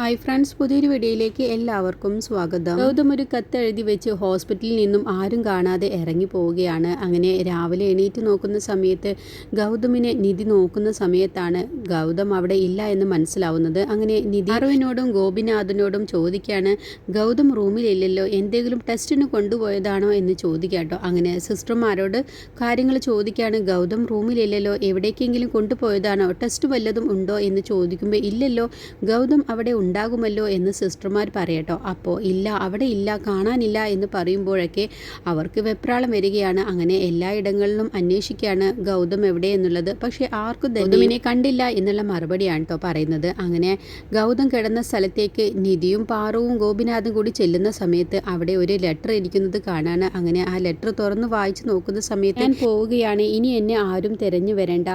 Hi friends പുതിയൊരു വീഡിയോയിലേക്ക് എല്ലാവർക്കും സ്വാഗതം. ഗൗതം ഒരു കത്ത് എഴുതി വെച്ച് ഹോസ്പിറ്റലിൽ നിന്നും ആരും കാണാതെ ഇറങ്ങി പോവുകയാണ്. അങ്ങനെ രാവിലെ എണീറ്റ് നോക്കുന്ന സമയത്ത് ഗൗതമിനെ നിധി നോക്കുന്ന സമയത്താണ് ഗൗതം അവിടെ ഇല്ല എന്ന് മനസ്സിലാവുന്നത്. അങ്ങനെ നിധി അറിവിനോടും ഗോപിനാഥനോടും ചോദിക്കുകയാണ് ഗൗതം റൂമിലില്ലല്ലോ എന്തെങ്കിലും ടെസ്റ്റിന് കൊണ്ടുപോയതാണോ എന്ന് ചോദിക്കാട്ടോ. അങ്ങനെ സിസ്റ്റർമാരോട് കാര്യങ്ങൾ ചോദിക്കുകയാണ് ഗൗതം റൂമിലില്ലല്ലോ എവിടേക്കെങ്കിലും കൊണ്ടുപോയതാണോ? ടെസ്റ്റ് വല്ലതും ഉണ്ടോ? എന്ന് ചോദിക്കുമ്പോൾ ഇല്ലല്ലോ ഗൗതം അവിടെ ഉണ്ടാകുമല്ലോ എന്ന് സിസ്റ്റർമാർ പറയട്ടോ. അപ്പോൾ ഇല്ല അവിടെ ഇല്ല കാണാനില്ല എന്ന് പറയുമ്പോഴൊക്കെ അവർക്ക് വെപ്രാളം വരികയാണ്. അങ്ങനെ എല്ലായിടങ്ങളിലും അന്വേഷിക്കുകയാണ് ഗൗതം എവിടെ എന്നുള്ളത്. പക്ഷേ ആർക്കും ഗൗതമിനെ കണ്ടില്ല എന്നുള്ള മറുപടിയാണ് കേട്ടോ പറയുന്നത്. അങ്ങനെ ഗൗതം കിടന്ന സ്ഥലത്തേക്ക് നിധിയും പാറവും ഗോപിനാഥും കൂടി ചെല്ലുന്ന സമയത്ത് അവിടെ ഒരു ലെറ്റർ ഇരിക്കുന്നത് കാണാണ് അങ്ങനെ ആ ലെറ്റർ തുറന്ന് വായിച്ചു നോക്കുന്ന സമയത്ത് ഞാൻ പോവുകയാണ്. ഇനി എന്നെ ആരും തിരഞ്ഞു വരണ്ട.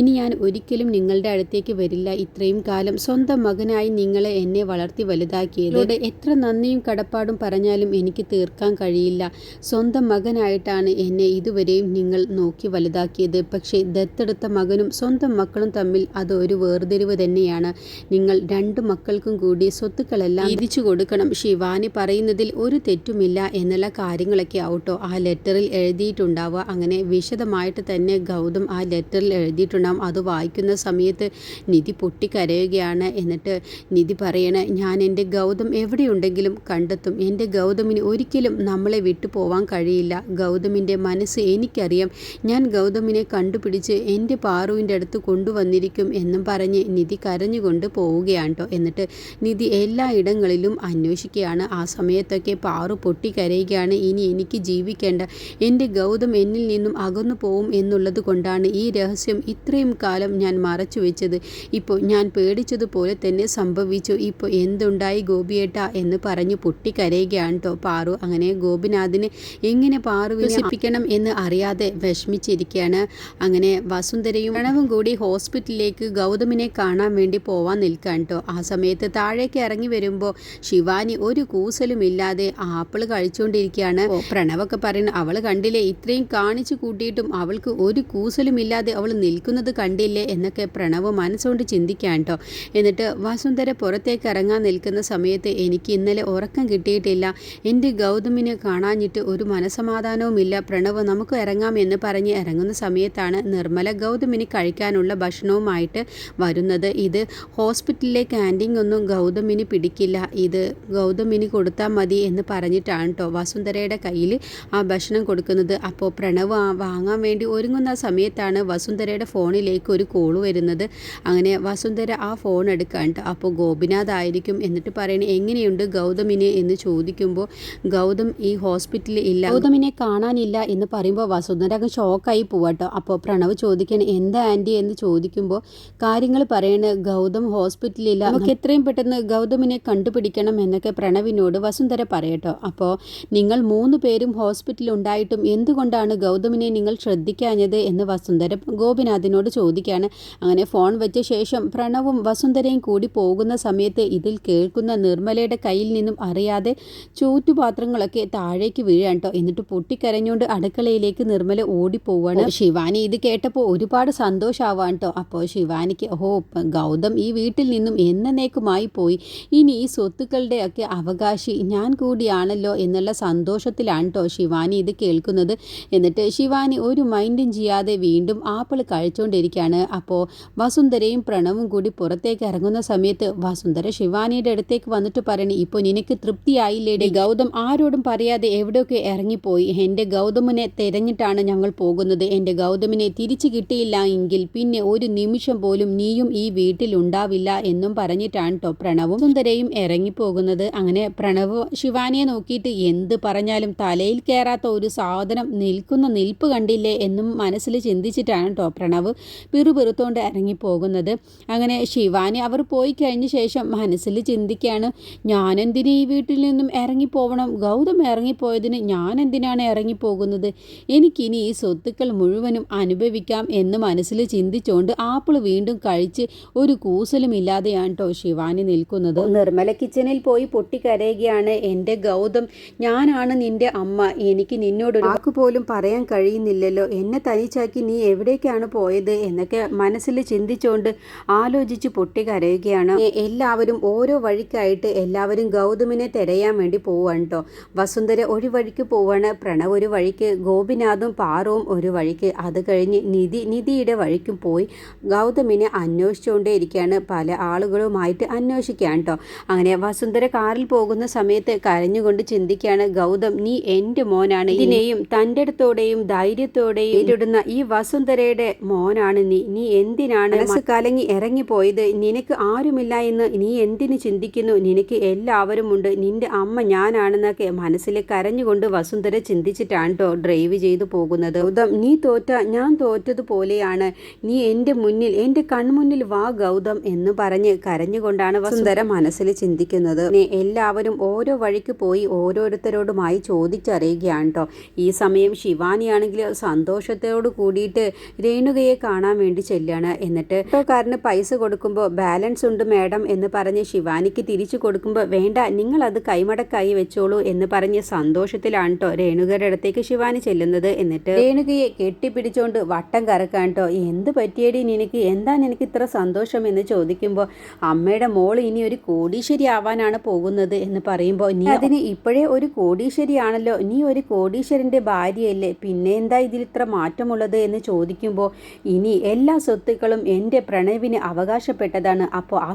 ഇനി ഞാൻ ഒരിക്കലും നിങ്ങളുടെ അടുത്തേക്ക് വരില്ല. ഇത്രയും കാലം സ്വന്തം മകനായി നിങ്ങളെ എന്നെ വളർത്തി വലുതാക്കിയത്. എത്ര നന്ദിയും കടപ്പാടും പറഞ്ഞാലും എനിക്ക് തീർക്കാൻ കഴിയില്ല. സ്വന്തം മകനായിട്ടാണ് എന്നെ ഇതുവരെയും നിങ്ങൾ നോക്കി വലുതാക്കിയത്. പക്ഷേ ദത്തെടുത്ത മകനും സ്വന്തം മക്കളും തമ്മിൽ അത് ഒരു വേർതിരിവ് തന്നെയാണ്. നിങ്ങൾ രണ്ട് മക്കൾക്കും കൂടി സ്വത്തുക്കളെല്ലാം തിരിച്ചു കൊടുക്കണം. ശിവാനി പറയുന്നതിൽ ഒരു തെറ്റുമില്ല എന്നുള്ള കാര്യങ്ങളൊക്കെ ആവട്ടോ. ആ ലെറ്ററിൽ എഴുതിയിട്ടുണ്ടാവുക. അങ്ങനെ വിശദമായിട്ട് തന്നെ ഗൗതം ആ ലെറ്ററിൽ എഴുതിയിട്ടുണ്ടാവും. അത് വായിക്കുന്ന സമയത്ത് നിധി പൊട്ടിക്കരയുകയാണ്. എന്നിട്ട് നിധി പറയണ ഞാൻ എന്റെ ഗൗതം എവിടെയുണ്ടെങ്കിലും കണ്ടെത്തും. എന്റെ ഗൗതമിന് ഒരിക്കലും നമ്മളെ വിട്ടു പോവാൻ കഴിയില്ല. ഗൗതമിന്റെ മനസ്സ് എനിക്കറിയാം. ഞാൻ ഗൗതമിനെ കണ്ടുപിടിച്ച് എന്റെ പാറുവിന്റെ അടുത്ത് കൊണ്ടുവന്നിരിക്കും എന്നും പറഞ്ഞ് നിധി കരഞ്ഞുകൊണ്ട് പോവുകയാണ് കേട്ടോ എന്നിട്ട് നിധി എല്ലാ ഇടങ്ങളിലും അന്വേഷിക്കുകയാണ്. ആ സമയത്തൊക്കെ പാറു പൊട്ടിക്കരയുകയാണ്. ഇനി എനിക്ക് ജീവിക്കേണ്ട. എന്റെ ഗൗതം എന്നിൽ നിന്നും അകന്നു പോവും എന്നുള്ളത് കൊണ്ടാണ് ഈ രഹസ്യം ഇത്രയും കാലം ഞാൻ മറച്ചു വെച്ചത്. ഇപ്പോൾ ഞാൻ പേടിച്ചതുപോലെ തന്നെ സംഭവിച്ചു ഇപ്പോൾ എന്തുണ്ടായി ഗോപിയേട്ട? എന്ന് പറഞ്ഞ് പൊട്ടിക്കരയുകയാണ് കേട്ടോ പാറു. അങ്ങനെ ഗോപിനാഥിന് എങ്ങനെ പാറു വിശ്വസിപ്പിക്കണം എന്ന് അറിയാതെ വിഷമിച്ചിരിക്കുകയാണ്. അങ്ങനെ വസുന്ധരയും പ്രണവും കൂടി ഹോസ്പിറ്റലിലേക്ക് ഗൗതമിനെ കാണാൻ വേണ്ടി പോവാൻ നിൽക്കാൻ കേട്ടോ ആ സമയത്ത് താഴേക്ക് ഇറങ്ങി വരുമ്പോൾ ശിവാനി ഒരു കൂസലുമില്ലാതെ ആപ്പിൾ കഴിച്ചുകൊണ്ടിരിക്കുകയാണ് പ്രണവൊക്കെ പറയുന്നു അവൾ കണ്ടില്ലേ? ഇത്രയും കാണിച്ചു കൂട്ടിയിട്ടും അവൾക്ക് ഒരു കൂസലുമില്ലാതെ അവൾ നിൽക്കുന്നത് കണ്ടില്ലേ? എന്നൊക്കെ പ്രണവ് മനസ്സുകൊണ്ട് ചിന്തിക്കാൻ കേട്ടോ എന്നിട്ട് വസുന്ധര പുറത്തേക്ക് ഇറങ്ങാൻ നിൽക്കുന്ന സമയത്ത് എനിക്ക് ഇന്നലെ ഉറക്കം കിട്ടിയിട്ടില്ല. എന്റെ ഗൗതമിനെ കാണാഞ്ഞിട്ട് ഒരു മനസമാധാനവുമില്ല പ്രണവ് നമുക്ക് ഇറങ്ങാം എന്ന് പറഞ്ഞ് ഇറങ്ങുന്ന സമയത്താണ് നിർമ്മല ഗൗതമിന് കഴിക്കാനുള്ള ഭക്ഷണവുമായിട്ട് വരുന്നത്. ഇത് ഹോസ്പിറ്റലിലെ ക്യാന്റീൻ ഒന്നും ഗൗതമിന് പിടിക്കില്ല. ഇത് ഗൗതമിന് കൊടുത്താൽ മതി എന്ന് പറഞ്ഞിട്ടാണ് കേട്ടോ വസുന്ധരയുടെ കയ്യിൽ ആ ഭക്ഷണം കൊടുക്കുന്നത്. അപ്പോൾ പ്രണവ് വാങ്ങാൻ വേണ്ടി ഒരുങ്ങുന്ന സമയത്താണ് വസുന്ധരയുടെ ഫോണിലേക്ക് ഒരു കോൾ വരുന്നത്. അങ്ങനെ വസുന്ധര ആ ഫോൺ എടുക്കാൻ കേട്ടോ അപ്പോൾ ഗോപിനാഥ് ആയിരിക്കും എന്നിട്ട് പറയണേ എങ്ങനെയുണ്ട് ഗൗതമിനെ? എന്ന് ചോദിക്കുമ്പോൾ ഗൗതം ഈ ഹോസ്പിറ്റലിൽ ഇല്ല. ഗൗതമിനെ കാണാനില്ല എന്ന് പറയുമ്പോൾ വസുന്ധര അങ്ങ് ഷോക്കായി പോവാട്ടോ അപ്പോൾ പ്രണവ് ചോദിക്കണേ എന്താ ആന്റി എന്ന് ചോദിക്കുമ്പോൾ കാര്യങ്ങൾ പറയണ ഗൗതം ഹോസ്പിറ്റലില്ല നമുക്ക് എത്രയും പെട്ടെന്ന് ഗൗതമിനെ കണ്ടുപിടിക്കണം എന്നൊക്കെ പ്രണവിനോട് വസുന്ധര പറയട്ടോ അപ്പോൾ നിങ്ങൾ മൂന്ന് പേരും ഹോസ്പിറ്റലിൽ ഉണ്ടായിട്ടും എന്തുകൊണ്ടാണ് ഗൗതമിനെ നിങ്ങൾ ശ്രദ്ധിക്കാഞ്ഞത്? എന്ന് വസുന്ധര ഗോപിനാഥിനോട് ചോദിക്കുകയാണ് അങ്ങനെ ഫോൺ വെച്ച ശേഷം പ്രണവും വസുന്ധരയും കൂടി പോകുന്ന സമയത്ത് ഇതിൽ കേൾക്കുന്ന നിർമ്മലയുടെ കയ്യിൽ നിന്നും അറിയാതെ ചൂറ്റുപാത്രങ്ങളൊക്കെ താഴേക്ക് വീഴാൻ കേട്ടോ എന്നിട്ട് പൊട്ടിക്കരഞ്ഞുകൊണ്ട് അടുക്കളയിലേക്ക് നിർമ്മല ഓടിപ്പോവാണ്. ശിവാനി ഇത് കേട്ടപ്പോൾ ഒരുപാട് സന്തോഷാവാൻ കേട്ടോ അപ്പോൾ ശിവാനിക്ക് ഓ ഗൗതം ഈ വീട്ടിൽ നിന്നും എന്നേക്കുമായി പോയി. ഇനി ഈ സ്വത്തുക്കളുടെ ഒക്കെ അവകാശി ഞാൻ കൂടിയാണല്ലോ എന്നുള്ള സന്തോഷത്തിലാണ് കേട്ടോ ശിവാനി ഇത് കേൾക്കുന്നത്. എന്നിട്ട് ശിവാനി ഒരു മൈൻഡും ചെയ്യാതെ വീണ്ടും ആപ്പിൾ കഴിച്ചുകൊണ്ടിരിക്കുകയാണ് അപ്പോൾ വസുന്ധരയും പ്രണവും കൂടി പുറത്തേക്ക് ഇറങ്ങുന്ന സമയത്ത് വസുന്ധര ശിവാനിയുടെ അടുത്തേക്ക് വന്നിട്ട് പറയണേ ഇപ്പോൾ നിനക്ക് തൃപ്തിയായില്ലേടി? ഗൗതം ആരോടും പറയാതെ എവിടെയൊക്കെ ഇറങ്ങിപ്പോയി? എന്റെ ഗൗതമിനെ തെരഞ്ഞിട്ടാണ് ഞങ്ങൾ പോകുന്നത്. എന്റെ ഗൗതമിനെ തിരിച്ചു കിട്ടിയില്ല എങ്കിൽ പിന്നെ ഒരു നിമിഷം പോലും നീയും ഈ വീട്ടിൽ ഉണ്ടാവില്ല എന്നും പറഞ്ഞിട്ടാണ് കേട്ടോ പ്രണവും സുന്ദരയും ഇറങ്ങിപ്പോകുന്നത്. അങ്ങനെ പ്രണവ് ശിവാനിയെ നോക്കിയിട്ട് എന്ത് പറഞ്ഞാലും തലയിൽ കയറാത്ത ഒരു സാധനം നിൽക്കുന്ന നിൽപ്പ് കണ്ടില്ലേ എന്നും മനസ്സിൽ ചിന്തിച്ചിട്ടാണ് കേട്ടോ പ്രണവ് പിറുപിറുത്തോണ്ട് ഇറങ്ങിപ്പോകുന്നത്. അങ്ങനെ ശിവാനി അവർ പോയി കഴിഞ്ഞ ശേഷം മനസ്സിൽ ചിന്തിക്കുകയാണ് ഞാനെന്തിന് ഈ വീട്ടിൽ നിന്നും ഇറങ്ങിപ്പോവണം? ഗൗതം ഇറങ്ങിപ്പോയതിന് ഞാൻ എന്തിനാണ് ഇറങ്ങിപ്പോകുന്നത്? എനിക്കിനി ഈ സ്വത്തുക്കൾ മുഴുവനും അനുഭവിക്കാം എന്ന് മനസ്സിൽ ചിന്തിച്ചുകൊണ്ട് ആപ്പിൾ വീണ്ടും കഴിച്ച് ഒരു കൂസലും ഇല്ലാതെയാണ് കേട്ടോ ശിവാനി നിൽക്കുന്നത്. നിർമ്മല കിച്ചണിൽ പോയി പൊട്ടിക്കരയുകയാണ് എന്റെ ഗൗതം ഞാനാണ് നിന്റെ അമ്മ. എനിക്ക് നിന്നോട് വാക്ക് പോലും പറയാൻ കഴിയുന്നില്ലല്ലോ. എന്നെ തനിച്ചാക്കി നീ എവിടേക്കാണ് പോയത്? എന്നൊക്കെ മനസ്സിൽ ചിന്തിച്ചുകൊണ്ട് ആലോചിച്ച് പൊട്ടി കരയുകയാണ്. എല്ലാ എല്ലാവരും ഓരോ വഴിക്കായിട്ട് എല്ലാവരും ഗൗതമിനെ തിരയാൻ വേണ്ടി പോവാണ് കേട്ടോ വസുന്ധര ഒരു വഴിക്ക് പോവാണ് പ്രണവ് ഒരു വഴിക്ക് ഗോപിനാഥും പാറവും ഒരു വഴിക്ക്. അത് കഴിഞ്ഞ് നിധി നിധിയുടെ വഴിക്കും പോയി ഗൗതമിനെ അന്വേഷിച്ചുകൊണ്ടേ ഇരിക്കുകയാണ് പല ആളുകളുമായിട്ട് അന്വേഷിക്കുകയാണ് കേട്ടോ അങ്ങനെ വസുന്ധര കാറിൽ പോകുന്ന സമയത്ത് കരഞ്ഞുകൊണ്ട് ചിന്തിക്കുകയാണ് ഗൗതം നീ എന്റെ മോനാണ്. ഇതിനെയും തന്റെ അടുത്തോടെയും ധൈര്യത്തോടെയും നേരിടുന്ന ഈ വസുന്ധരയുടെ മോനാണ് നീ. നീ എന്തിനാണ് മനസ്സ് കലങ്ങി ഇറങ്ങിപ്പോയത്? നിനക്ക് ആരുമില്ല എന്ന് നീ എന്തിനു ചിന്തിക്കുന്നു? നിനക്ക് എല്ലാവരും ഉണ്ട്. നിന്റെ അമ്മ ഞാനാണെന്നൊക്കെ മനസ്സിൽ കരഞ്ഞുകൊണ്ട് വസുന്ധര ചിന്തിച്ചിട്ടാണ് ഡ്രൈവ് ചെയ്തു പോകുന്നത്. ഗൗതം നീ തോറ്റ ഞാൻ തോറ്റതുപോലെയാണ്. നീ എന്റെ മുന്നിൽ എന്റെ കൺമുന്നിൽ വാ ഗൗതം എന്ന് പറഞ്ഞ് കരഞ്ഞുകൊണ്ടാണ് വസുന്ധര മനസ്സിൽ ചിന്തിക്കുന്നത്. എല്ലാവരും ഓരോ വഴിക്ക് പോയി ഓരോരുത്തരോടുമായി ചോദിച്ചറിയുകയാണ് കേട്ടോ ഈ സമയം ശിവാനിയാണെങ്കിൽ സന്തോഷത്തോട് കൂടിയിട്ട് രേണുകയെ കാണാൻ വേണ്ടി ചെല്ലുകയാണ് എന്നിട്ട് കാരന് പൈസ കൊടുക്കുമ്പോൾ ബാലൻസ് ഉണ്ട് മാഡം എന്ന് പറഞ്ഞ് ശിവാനിക്ക് തിരിച്ചു കൊടുക്കുമ്പോൾ വേണ്ട നിങ്ങൾ അത് കൈമടക്കായി വെച്ചോളൂ എന്ന് പറഞ്ഞ് സന്തോഷത്തിലാണ് കേട്ടോ രേണുകയുടെ അടുത്തേക്ക് ശിവാനി ചെല്ലുന്നത്. എന്നിട്ട് രേണുകയെ കെട്ടിപ്പിടിച്ചോണ്ട് വട്ടം കറക്കാൻ കേട്ടോ എന്ത് പറ്റിയടി നിനക്ക്? എന്താ നിനക്ക് ഇത്ര സന്തോഷം? എന്ന് ചോദിക്കുമ്പോൾ അമ്മയുടെ മോൾ ഇനി ഒരു കോടീശ്വരി ആവാനാണ് പോകുന്നത് എന്ന് പറയുമ്പോൾ നീ അതിന് ഇപ്പോഴേ ഒരു കോടീശ്വരിയാണല്ലോ. നീ ഒരു കോടീശ്വരന്റെ ഭാര്യയല്ലേ. പിന്നെ എന്താ ഇതിൽ ഇത്ര മാറ്റമുള്ളത്? എന്ന് ചോദിക്കുമ്പോൾ ഇനി എല്ലാ സ്വത്തുക്കളും എന്റെ പ്രണവിന് അവകാശപ്പെട്ടതാണ്. അപ്പോൾ ആ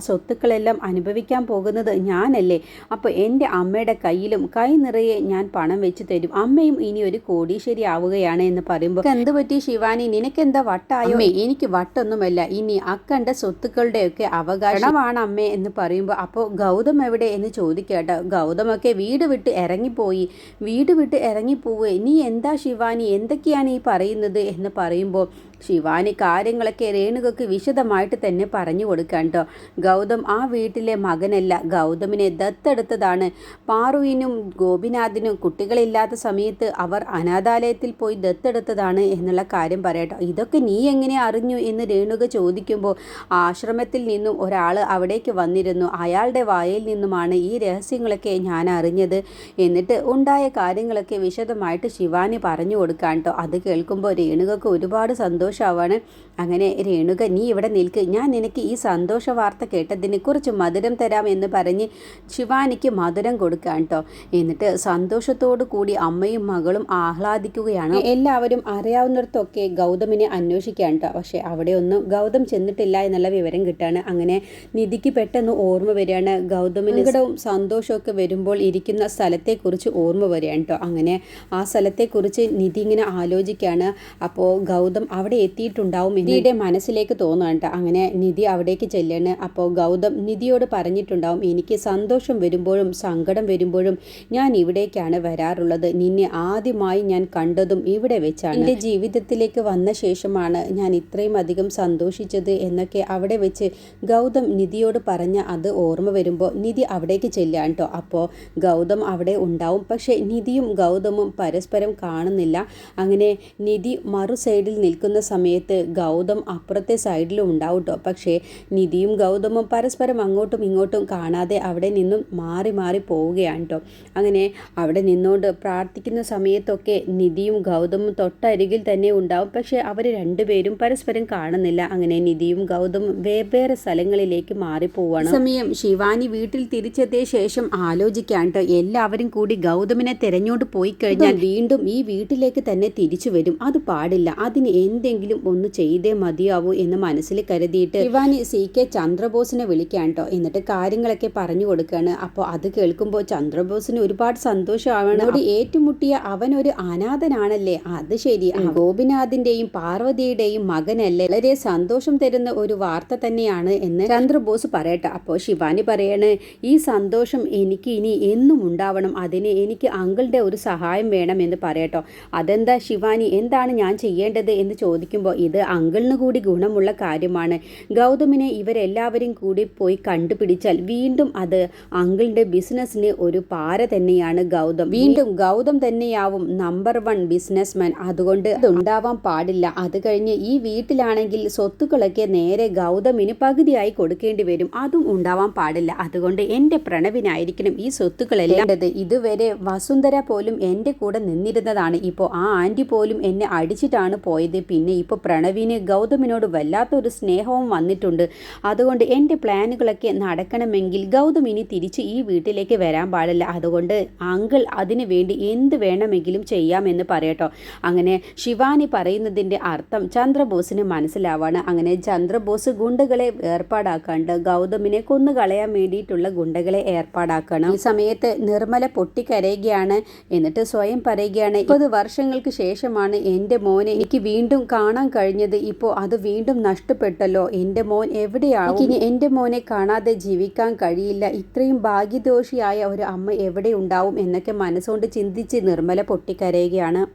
സ്വത്തുക്കളെല്ലാം അനുഭവിക്കാൻ പോകുന്നത് ഞാനല്ലേ? അപ്പോൾ എന്റെ അമ്മയുടെ കയ്യിലും കൈ നിറയെ ഞാൻ പണം വെച്ച് തരും. അമ്മയും ഇനി ഒരു കോടീശ്വരി ആവുകയാണ് എന്ന് പറയുമ്പോൾ എന്ത് പറ്റി ശിവാനി? നിനക്കെന്താ വട്ടായോ? അമ്മേ. എനിക്ക് വട്ടൊന്നുമല്ല. ഇനി അക്കണ്ട സ്വത്തുക്കളുടെയൊക്കെ അവകാശമാണ് അമ്മേ എന്ന് പറയുമ്പോൾ അപ്പോൾ ഗൗതം എവിടെ എന്ന് ചോദിക്കട്ടോ. ഗൗതമൊക്കെ വീട് വിട്ട് ഇറങ്ങിപ്പോയി. വീട് വിട്ട് ഇറങ്ങിപ്പോവേ. നീ എന്താ ശിവാനി? എന്തൊക്കെയാണ് ഈ പറയുന്നത്? എന്ന് പറയുമ്പോൾ ശിവാനി കാര്യങ്ങളൊക്കെ രേണുകയ്ക്ക് വിശദമായിട്ട് തന്നെ പറഞ്ഞു കൊടുക്കാൻ കേട്ടോ ഗൗതം ആ വീട്ടിലെ മകനല്ല. ഗൗതമിനെ ദത്തെടുത്തതാണ്. പാറുവിനും ഗോപിനാഥിനും കുട്ടികളില്ലാത്ത സമയത്ത് അവർ അനാഥാലയത്തിൽ പോയി ദത്തെടുത്തതാണ് എന്നുള്ള കാര്യം പറയട്ടോ ഇതൊക്കെ നീ എങ്ങനെ അറിഞ്ഞു എന്ന് രേണുക ചോദിക്കുമ്പോൾ ആശ്രമത്തിൽ നിന്നും ഒരാൾ അവിടേക്ക് വന്നിരുന്നു. അയാളുടെ വായിൽ നിന്നുമാണ് ഈ രഹസ്യങ്ങളൊക്കെ ഞാൻ അറിഞ്ഞത് എന്നിട്ട് ഉണ്ടായ കാര്യങ്ങളൊക്കെ വിശദമായിട്ട് ശിവാനി പറഞ്ഞു കൊടുക്കാൻ കേട്ടോ അത് കേൾക്കുമ്പോൾ രേണുകക്ക് ഒരുപാട് സന്തോഷമാവാണ് അങ്ങനെ രേണുക നീ ഇവിടെ നിൽക്ക്. ഞാൻ നിനക്ക് ഈ സന്തോഷ വാർത്ത കേട്ടതിന് കുറച്ച് മധുരം തരാം എന്ന് പറഞ്ഞ് ശിവാനിക്ക് മധുരം കൊടുക്കാൻ കേട്ടോ എന്നിട്ട് സന്തോഷത്തോടു കൂടി അമ്മയും മകളും ആഹ്ലാദിക്കുകയാണ്. എല്ലാവരും അറിയാവുന്നിടത്തൊക്കെ ഗൗതമിനെ അന്വേഷിക്കാൻ കേട്ടോ പക്ഷേ അവിടെ ഒന്നും ഗൗതം ചെന്നിട്ടില്ല എന്നുള്ള വിവരം കിട്ടാണ്. അങ്ങനെ നിധിക്ക് പെട്ടെന്ന് ഓർമ്മ വരികയാണ്. ഗൗതമിന് സങ്കടവും സന്തോഷമൊക്കെ വരുമ്പോൾ ഇരിക്കുന്ന സ്ഥലത്തെക്കുറിച്ച് ഓർമ്മ വരികയാണ് കേട്ടോ അങ്ങനെ ആ സ്ഥലത്തെക്കുറിച്ച് നിധി ഇങ്ങനെ ആലോചിക്കുകയാണ്. അപ്പോൾ ഗൗതം അവിടെ എത്തിയിട്ടുണ്ടാവും നിധിയുടെ മനസ്സിലേക്ക് തോന്നുകയാണ് കേട്ടോ. അങ്ങനെ നിധി അവിടേക്ക് ചെല്ലാണ് അപ്പോൾ ഗൗതം നിധിയോട് പറഞ്ഞിട്ടുണ്ടാവും എനിക്ക് സന്തോഷം വരുമ്പോഴും സങ്കടം വരുമ്പോഴും ഞാൻ ഇവിടേക്കാണ് വരാറുള്ളത്. നിന്നെ ആദ്യമായി ഞാൻ കണ്ടതും ഇവിടെ വെച്ചാണ്. എന്റെ ജീവിതത്തിലേക്ക് വന്ന ശേഷമാണ് ഞാൻ ഇത്രയും അധികം സന്തോഷിച്ചത് എന്നൊക്കെ അവിടെ വെച്ച് ഗൗതം നിധിയോട് പറഞ്ഞ അത് ഓർമ്മ വരുമ്പോൾ നിധി അവിടേക്ക് ചെല്ലുകയാണ് കേട്ടോ. അപ്പോൾ ഗൗതം അവിടെ ഉണ്ടാവും. പക്ഷേ നിധിയും ഗൗതമും പരസ്പരം കാണുന്നില്ല. അങ്ങനെ നിധി മറു സൈഡിൽ നിൽക്കുന്ന സമയത്ത് ഗൗതം അപ്പുറത്തെ സൈഡിലും ഉണ്ടാവും കേട്ടോ പക്ഷേ നിധിയും ഗൗതമും പരസ്പരം അങ്ങോട്ടും ഇങ്ങോട്ടും കാണാതെ അവിടെ നിന്നും മാറി മാറി പോവുകയാണ് കേട്ടോ അങ്ങനെ അവിടെ നിന്നുകൊണ്ട് പ്രാർത്ഥിക്കുന്ന സമയത്തൊക്കെ നിധിയും ഗൗതമും തൊട്ടരികിൽ തന്നെ ഉണ്ടാവും. പക്ഷേ അവർ രണ്ടുപേരും പരസ്പരം കാണുന്നില്ല. അങ്ങനെ നിധിയും ഗൗതമും വെവ്വേറെ സ്ഥലങ്ങളിലേക്ക് മാറിപ്പോവാണ് സമയം ശിവാനി വീട്ടിൽ തിരിച്ചെത്തിയ ശേഷം ആലോചിക്കാൻ കേട്ടോ എല്ലാവരും കൂടി ഗൗതമിനെ തെരഞ്ഞോണ്ട് പോയി കഴിഞ്ഞാൽ വീണ്ടും ഈ വീട്ടിലേക്ക് തന്നെ തിരിച്ചു വരും. അത് പാടില്ല. അതിന് എന്തെങ്കിലും ഒന്ന് ചെയ്തേ മതിയാവൂ എന്ന് മനസ്സിൽ കരുതിയിട്ട് ശിവാനി സി കെ ചന്ദ്രബോസിനെ വിളിക്കാൻ കേട്ടോ എന്നിട്ട് കാര്യങ്ങളൊക്കെ പറഞ്ഞു കൊടുക്കുകയാണ്. അപ്പോൾ അത് കേൾക്കുമ്പോൾ ചന്ദ്രബോസിന് ഒരുപാട് സന്തോഷമാവണം. അവിടെ ഏറ്റുമുട്ടിയ അവൻ ഒരു അനാഥനാണല്ലേ? അത് ശരി. ഗോപിനാഥിന്റെയും പാർവതിയുടെയും മകനല്ലേ? വളരെ സന്തോഷം തരുന്ന ഒരു വാർത്ത തന്നെയാണ് എന്ന് ചന്ദ്രബോസ് പറയട്ടെ. അപ്പോൾ ശിവാനി പറയാണ് ഈ സന്തോഷം എനിക്ക് ഇനി എന്നും ഉണ്ടാവണം. അതിന് എനിക്ക് അങ്കിളുടെ ഒരു സഹായം വേണം എന്ന് പറയട്ടോ. അതെന്താ ശിവാനി? എന്താണ് ഞാൻ ചെയ്യേണ്ടത് എന്ന് ചോദിക്കുമ്പോൾ ഇത് അങ്കിളിന് കൂടി ഗുണമുള്ള കാര്യമാണ്. ഗൗതമിനെ ഇവരെല്ലാവരും കൂടി പോയി കണ്ടുപിടിച്ചാൽ വീണ്ടും അത് അങ്കിളിന്റെ ബിസിനസ്സിന് ഒരു പാര തന്നെയാണ് ഗൗതം. വീണ്ടും ഗൗതം തന്നെയാവും നമ്പർ വൺ ബിസിനസ്മാൻ അതുകൊണ്ട് അതുണ്ടാവാൻ പാടില്ല. അത് കഴിഞ്ഞ് ഈ വീട്ടിലാണെങ്കിൽ സ്വത്തുക്കളൊക്കെ നേരെ ഗൗതമിന് പകുതിയായി കൊടുക്കേണ്ടി വരും. അതും ഉണ്ടാവാൻ പാടില്ല. അതുകൊണ്ട് എന്റെ പ്രണവിനായിരിക്കണം ഈ സ്വത്തുക്കളെല്ലാം. ഇതുവരെ വസുന്ധര പോലും എന്റെ കൂടെ നിന്നിരുന്നതാണ്. ഇപ്പോൾ ആ ആന്റി പോലും എന്നെ അടിച്ചിട്ടാണ് പോയത്. പിന്നെ ഇപ്പോൾ പ്രണവിന് ഗൗതമിനോട് വല്ലാത്തൊരു സ്നേഹവും വന്നിട്ടുണ്ട്. അതുകൊണ്ട് എന്റെ പ്ലാനുകളൊക്കെ നടക്കണമെങ്കിൽ ഗൗതം ഇനി തിരിച്ച് ഈ വീട്ടിലേക്ക് വരാൻ പാടില്ല. അതുകൊണ്ട് അങ്കിൾ അതിനു വേണ്ടി എന്ത് വേണമെങ്കിലും ചെയ്യാമെന്ന് പറയട്ടോ. അങ്ങനെ ശിവാനി പറയുന്നതിന്റെ അർത്ഥം ചന്ദ്രബോസിന് മനസ്സിലാവാണ്. അങ്ങനെ ചന്ദ്രബോസ് ഗുണ്ടകളെ ഏർപ്പാടാക്കാണ്ട് ഗൗതമിനെ കൊന്നുകളയാൻ വേണ്ടിയിട്ടുള്ള ഗുണ്ടകളെ ഏർപ്പാടാക്കണം. ഈ സമയത്ത് നിർമ്മല പൊട്ടിക്കരയുകയാണ്. എന്നിട്ട് സ്വയം പറയുകയാണ് മുപ്പത് വർഷങ്ങൾക്ക് ശേഷമാണ് എന്റെ മോനെ എനിക്ക് വീണ്ടും കാണാൻ കഴിഞ്ഞത് ഇപ്പോൾ അത് വീണ്ടും നഷ്ടപ്പെട്ടല്ലോ. എന്റെ മോൻ എവിടെയാവും? ഇനി എന്റെ മോനെ കാണാതെ ജീവിക്കാൻ കഴിയില്ല. ഇത്രയും ഭാഗ്യദോഷിയായ ഒരു അമ്മ എവിടെ ഉണ്ടാവും എന്നൊക്കെ മനസ്സുകൊണ്ട് ചിന്തിച്ച് നിർമ്മല പൊട്ടിക്കരയുകയാണ്.